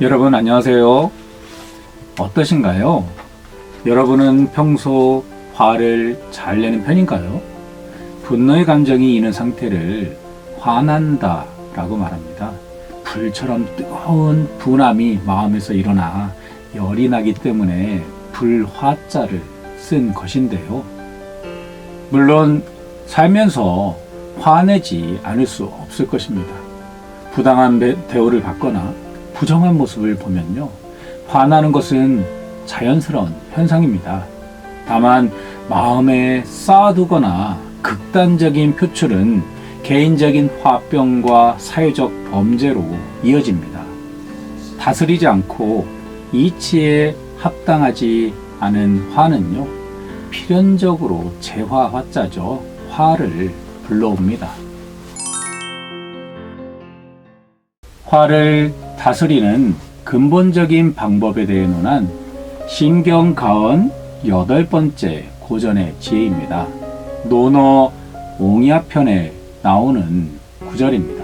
여러분 안녕하세요. 어떠신가요? 여러분은 평소 화를 잘 내는 편인가요? 분노의 감정이 있는 상태를 화난다 라고 말합니다. 불처럼 뜨거운 분함이 마음에서 일어나 열이 나기 때문에 불화자를 쓴 것인데요. 물론 살면서 화내지 않을 수 없을 것입니다. 부당한 배- 대우를 받거나 부정한 모습을 보면요. 화나는 것은 자연스러운 현상입니다. 다만 마음에 쌓아두거나 극단적인 표출은 개인적인 화병과 사회적 범죄로 이어집니다. 다스리지 않고 이치에 합당하지 않은 화는요, 필연적으로 재화 화자죠. 화를 불러옵니다. 화를 다스리는 근본적인 방법에 대해 논한 신경가언 여덟 번째 고전의 지혜입니다. 논어 옹야편에 나오는 구절입니다.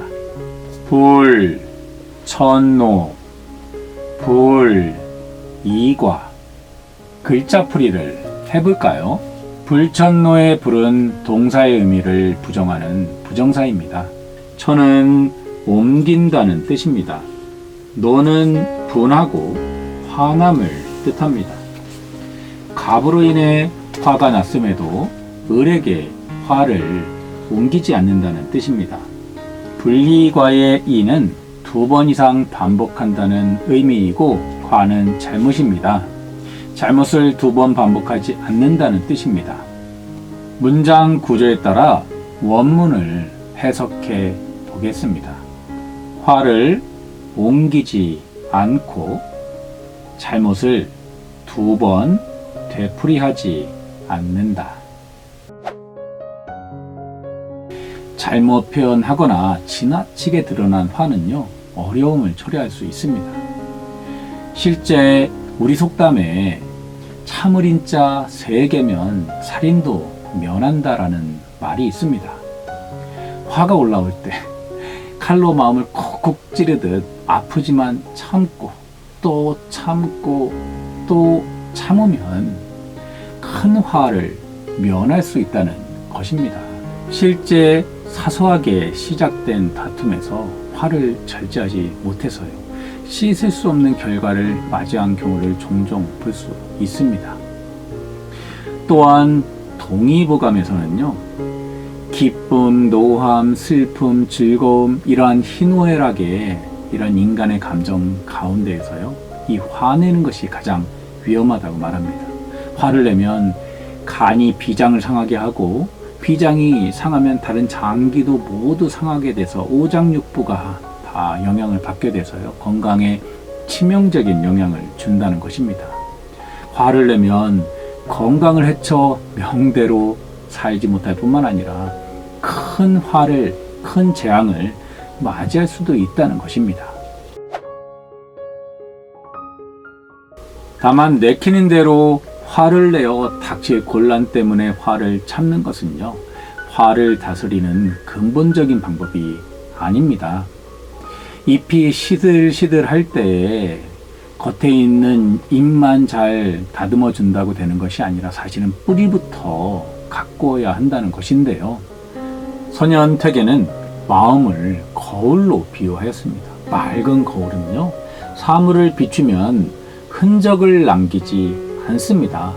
불, 천노, 불, 이과 글자풀이를 해볼까요? 불천노의 불은 동사의 의미를 부정하는 부정사입니다. 천은 옮긴다는 뜻입니다. 노는 분하고 화남을 뜻합니다. 갑으로 인해 화가 났음에도 을에게 화를 옮기지 않는다는 뜻입니다. 분리과의 이는 두 번 이상 반복한다는 의미이고 과는 잘못입니다. 잘못을 두 번 반복하지 않는다는 뜻입니다. 문장 구조에 따라 원문을 해석해 보겠습니다. 화를 옮기지 않고 잘못을 두 번 되풀이하지 않는다. 잘못 표현하거나 지나치게 드러난 화는요, 어려움을 초래할 수 있습니다. 실제 우리 속담에 참을인 자 세 개면 살인도 면한다라는 말이 있습니다. 화가 올라올 때 칼로 마음을 콕콕 찌르듯 아프지만 참고 또 참고 또 참으면 큰 화를 면할 수 있다는 것입니다. 실제 사소하게 시작된 다툼에서 화를 절제하지 못해서요. 씻을 수 없는 결과를 맞이한 경우를 종종 볼 수 있습니다. 또한 동의보감에서는요, 기쁨, 노함, 슬픔, 즐거움, 이러한 희노애락의 이런 인간의 감정 가운데에서요, 이 화내는 것이 가장 위험하다고 말합니다. 화를 내면 간이 비장을 상하게 하고 비장이 상하면 다른 장기도 모두 상하게 돼서 오장육부가 다 영향을 받게 돼서요 건강에 치명적인 영향을 준다는 것입니다. 화를 내면 건강을 해쳐 명대로 살지 못할 뿐만 아니라 큰 화를 큰 재앙을 맞이할 수도 있다는 것입니다. 다만 내키는 대로 화를 내어 닥칠 곤란 때문에 화를 참는 것은요, 화를 다스리는 근본적인 방법이 아닙니다. 잎이 시들시들 할 때에 겉에 있는 잎만 잘 다듬어 준다고 되는 것이 아니라 사실은 뿌리부터 가꾸어야 한다는 것인데요. 선현택에는 마음을 거울로 비유하였습니다. 맑은 거울은요, 사물을 비추면 흔적을 남기지 않습니다.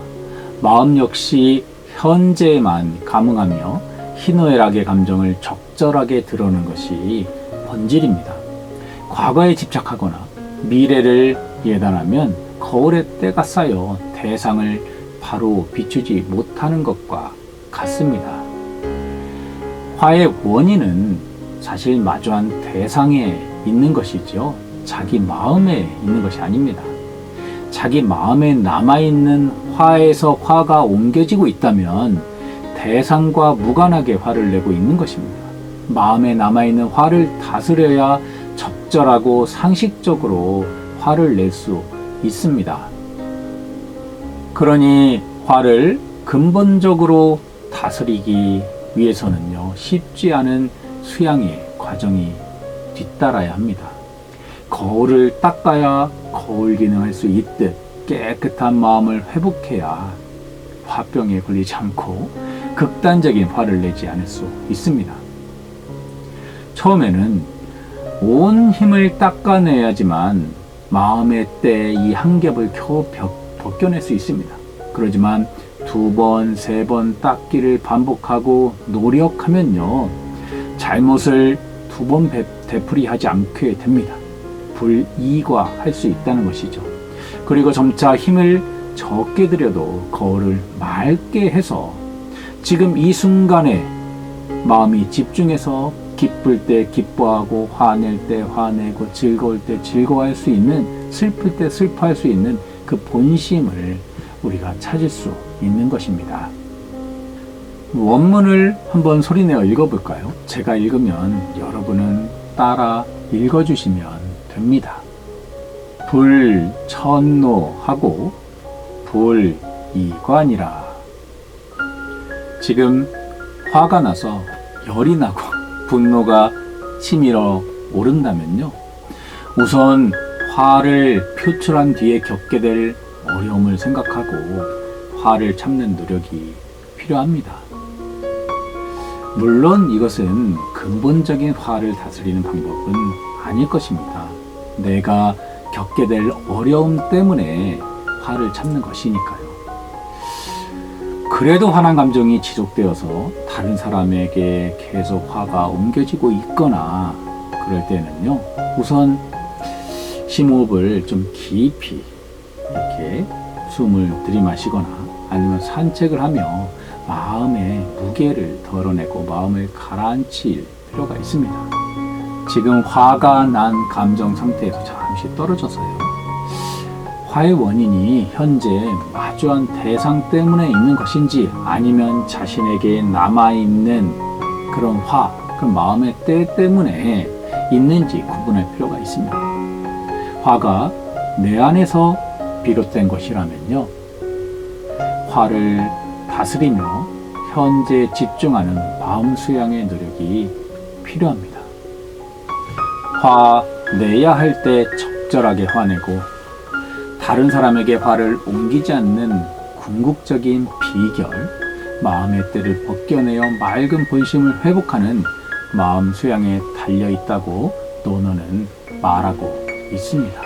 마음 역시 현재만 감응하며 희노애락의 감정을 적절하게 드러내는 것이 본질입니다. 과거에 집착하거나 미래를 예단하면 거울에 때가 쌓여 대상을 바로 비추지 못하는 것과 같습니다. 화의 원인은 사실 마주한 대상에 있는 것이죠. 자기 마음에 있는 것이 아닙니다. 자기 마음에 남아있는 화에서 화가 옮겨지고 있다면 대상과 무관하게 화를 내고 있는 것입니다. 마음에 남아있는 화를 다스려야 적절하고 상식적으로 화를 낼 수 있습니다. 그러니 화를 근본적으로 다스리기 위해서는요, 쉽지 않은 수양의 과정이 뒤따라야 합니다. 거울을 닦아야 거울 기능할 수 있듯 깨끗한 마음을 회복해야 화병에 걸리지 않고 극단적인 화를 내지 않을 수 있습니다. 처음에는 온 힘을 닦아내야지만 마음의 때 이 한 겹을 겨우 벗- 벗겨낼 수 있습니다. 그러지만 두 번, 세 번 닦기를 반복하고 노력하면요. 잘못을 두 번 되풀이하지 않게 됩니다. 불이과 할 수 있다는 것이죠. 그리고 점차 힘을 적게 들여도 거울을 맑게 해서 지금 이 순간에 마음이 집중해서 기쁠 때 기뻐하고 화낼 때 화내고 즐거울 때 즐거워할 수 있는 슬플 때 슬퍼할 수 있는 그 본심을 우리가 찾을 수 있는 것입니다. 원문을 한번 소리내어 읽어볼까요? 제가 읽으면 여러분은 따라 읽어주시면 됩니다. 불천노하고 불이관이라. 지금 화가 나서 열이 나고 분노가 치밀어 오른다면요. 우선 화를 표출한 뒤에 겪게 될 어려움을 생각하고 화를 참는 노력이 필요합니다. 물론 이것은 근본적인 화를 다스리는 방법은 아닐 것입니다. 내가 겪게 될 어려움 때문에 화를 참는 것이니까요. 그래도 화난 감정이 지속되어서 다른 사람에게 계속 화가 옮겨지고 있거나 그럴 때는요, 우선 심호흡을 좀 깊이 이렇게 숨을 들이마시거나 아니면 산책을 하며 마음의 무게를 덜어내고 마음을 가라앉힐 필요가 있습니다. 지금 화가 난 감정 상태에서 잠시 떨어져서요. 화의 원인이 현재 마주한 대상 때문에 있는 것인지 아니면 자신에게 남아있는 그런 화, 그런 마음의 때 때문에 있는지 구분할 필요가 있습니다. 화가 내 안에서 비롯된 것이라면요. 화를 다스리며 현재 집중하는 마음 수양의 노력이 필요합니다. 화 내야 할 때 적절하게 화내고 다른 사람에게 화를 옮기지 않는 궁극적인 비결, 마음의 때를 벗겨내어 맑은 본심을 회복하는 마음 수양에 달려 있다고 논어는 말하고 있습니다.